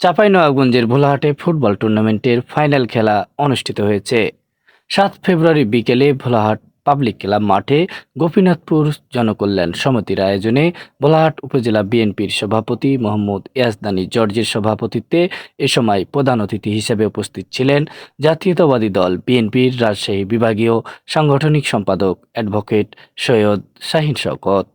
চাঁপাইনবাবগঞ্জের ভোলাহাটে ফুটবল টুর্নামেন্টের ফাইনাল খেলা অনুষ্ঠিত হয়েছে। সাত ফেব্রুয়ারি বিকেলে ভোলাহাট পাবলিক ক্লাব মাঠে গোপীনাথপুর জনকল্যাণ সমিতির আয়োজনে ভোলাহাট উপজেলা বিএনপির সভাপতি মোহাম্মদ ইয়াজদানি জর্জের সভাপতিত্বে এ সময় প্রধান অতিথি হিসেবে উপস্থিত ছিলেন জাতীয়তাবাদী দল বিএনপির রাজশাহী বিভাগীয় সাংগঠনিক সম্পাদক অ্যাডভোকেট সৈয়দ শাহিন শওকত।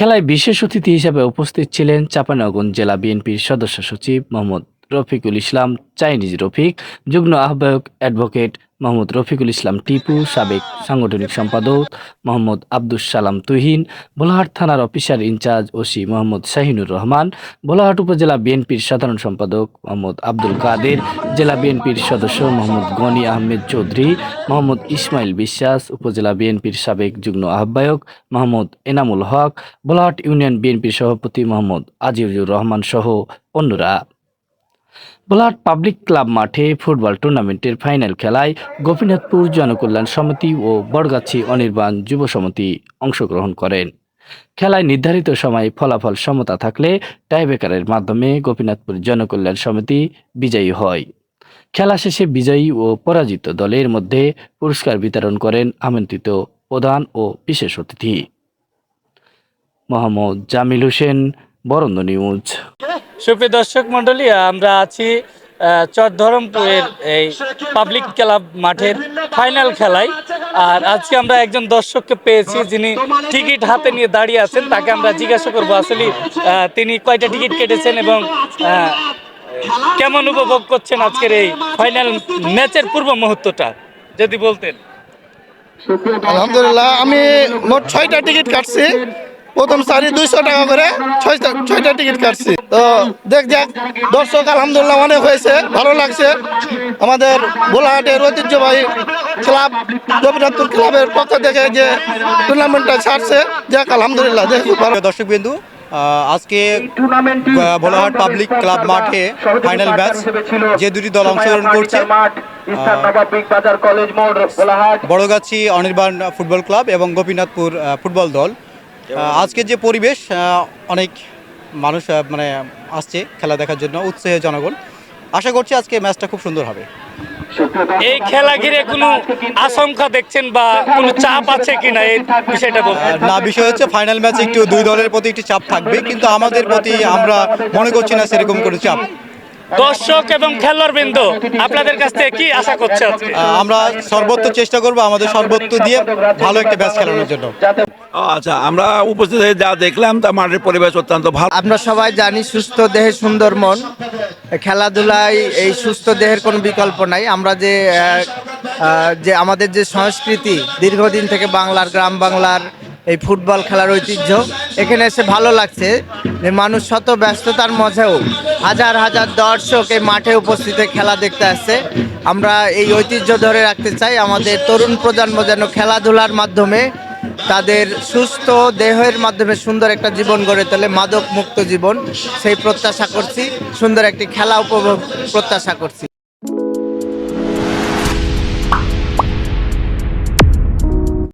খেলায় বিশেষ অতিথি হিসেবে উপস্থিত ছিলেন চাঁপানগঞ্জ জেলা বিএনপির সদস্য সচিব মোহাম্মদ রফিকুল ইসলাম, চাইনিজ রফিক, যুগ্ম আহ্বায়ক অ্যাডভোকেট মোহাম্মদ রফিকুল ইসলাম টিপু, সাবেক সাংগঠনিক সম্পাদক মোহাম্মদ আব্দুস সালাম তুহিন ভোলাহাট থানার officer in charge OC Mohammad Shahinur Rahman Bholahat উপজেলা বিএনপির সাধারণ সম্পাদক মোহাম্মদ আব্দুল কাদের, জেলা বিএনপির সদস্য মোহাম্মদ গনি আহমেদ চৌধুরী, মোহাম্মদ ইসমাইল বিশ্বাস, উপজেলা বিএনপির সাবেক যুগ্ম আহ্বায়ক মোহাম্মদ এনামুল হক ভোলাহাট ইউনিয়ন বিএনপির সভাপতি মোহাম্মদ আজিজুর রহমান সহ অন্যরা। ভোলাহাট পাবলিক ক্লাব মাঠে ফুটবল টুর্নামেন্টের ফাইনাল খেলায় গোপীনাথপুর জনকল্যাণ সমিতি ও বড়গাছি অনির্বাণ যুব সমিতি অংশগ্রহণ করেন। খেলায় নির্ধারিত সময়ে ফলাফল সমতা থাকলে টাইব্রেকারের মাধ্যমে গোপীনাথপুর জনকল্যাণ সমিতি বিজয়ী হয়। খেলা শেষে বিজয়ী ও পরাজিত দলের মধ্যে পুরস্কার বিতরণ করেন আমন্ত্রিত প্রধান ও বিশেষ অতিথি। মোহাম্মদ জামিল হোসেন, বরন্দ নিউজ। সুপ্রিয় দর্শক মন্ডলী আমরা আছি আহ, চরধরমপুরের এই পাবলিক ক্লাব মাঠের ফাইনাল খেলায়। আর আজকে আমরা একজন দর্শককে পেয়েছি যিনি টিকিট হাতে নিয়ে দাঁড়িয়ে আছেন। তাকে আমরা জিজ্ঞাসা করব আসলে তিনি কয়টা টিকিট কেটেছেন এবং কেমন উপভোগ করছেন আজকের এই ফাইনাল ম্যাচের পূর্ব মুহূর্তটা যদি বলতেন। আলহামদুলিল্লাহ আমি মোট ছয়টা টিকিট কাটছি। প্রথম সারি দুইশো টাকা করে ছয়টা ছয়টা টিকিট কাটছি। তো দেখ দেখ, দর্শক আলহামদুলিল্লাহ অনেক হয়েছে, ভালো লাগছে। আমাদের বোলাহাটের ঐতিহ্যবাহী ক্লাব রবীন্দ্রনাথপুর ক্লাবের পক্ষ থেকে যে টুর্নামেন্টটা ছাড়ছে, দেখ, আলহামদুলিল্লাহ, দেখ দর্শক বিন্দু আজকে ভোলাহাট পাবলিক ক্লাব মাঠে ফাইনাল ম্যাচ। যে দুটি দল অংশগ্রহণ করছে বড়গাছি অনির্বাণ ফুটবল ক্লাব এবং গোপীনাথপুর ফুটবল দল। আজকের যে পরিবেশ আহ, অনেক মানুষ মানে আসছে খেলা দেখার জন্য উৎসাহে জনগণ। আশা করছি আজকে ম্যাচটা খুব সুন্দর হবে। এই খেলা ঘিরে কোনো আশঙ্কা দেখছেন বা কোনো চাপ আছে কিনা? এই বিষয়টা বলতেন আর না বিষয় হচ্ছে ফাইনাল ম্যাচে একটু দুই দলের প্রতি একটি চাপ থাকবে কিন্তু আমাদের প্রতি আমরা মনে করছি না সেরকম কোনো চাপ। দর্শক এবং খেলোয়াড় বৃন্দ আপনাদের কাছ থেকে কি আশা করছে আজকে? আমরা সর্বোচ্চ চেষ্টা করব আমাদের সর্বোচ্চ দিয়ে ভালো একটা ম্যাচ খেলানোর জন্য। ও, আচ্ছা আমরা উপস্থিত হয়ে যা দেখলাম তা মাঠের পরিবেশ অত্যন্ত ভালো। আমরা সবাই জানি সুস্থ দেহে সুন্দর মন। খেলাধুলায় এই সুস্থ দেহের কোনো বিকল্প নাই। আমরা যে যে আমাদের যে সংস্কৃতি দীর্ঘদিন থেকে বাংলার গ্রাম বাংলার এই ফুটবল খেলার ঐতিহ্য। এখানে এসে ভালো লাগছে যে মানুষ শত ব্যস্ততার মাঝেও হাজার হাজার দর্শক এই মাঠে উপস্থিত খেলা দেখতে আসছে। আমরা এই ঐতিহ্য ধরে রাখতে চাই, আমাদের তরুণ প্রজন্ম যেন খেলাধুলার মাধ্যমে তাদের সুস্থ দেহের মাধ্যমে সুন্দর একটা জীবন গড়ে তোলে, মাদক মুক্ত জীবন, সেই প্রত্যাশা করছি, সুন্দর একটি খেলা উপভোগ প্রত্যাশা করছি।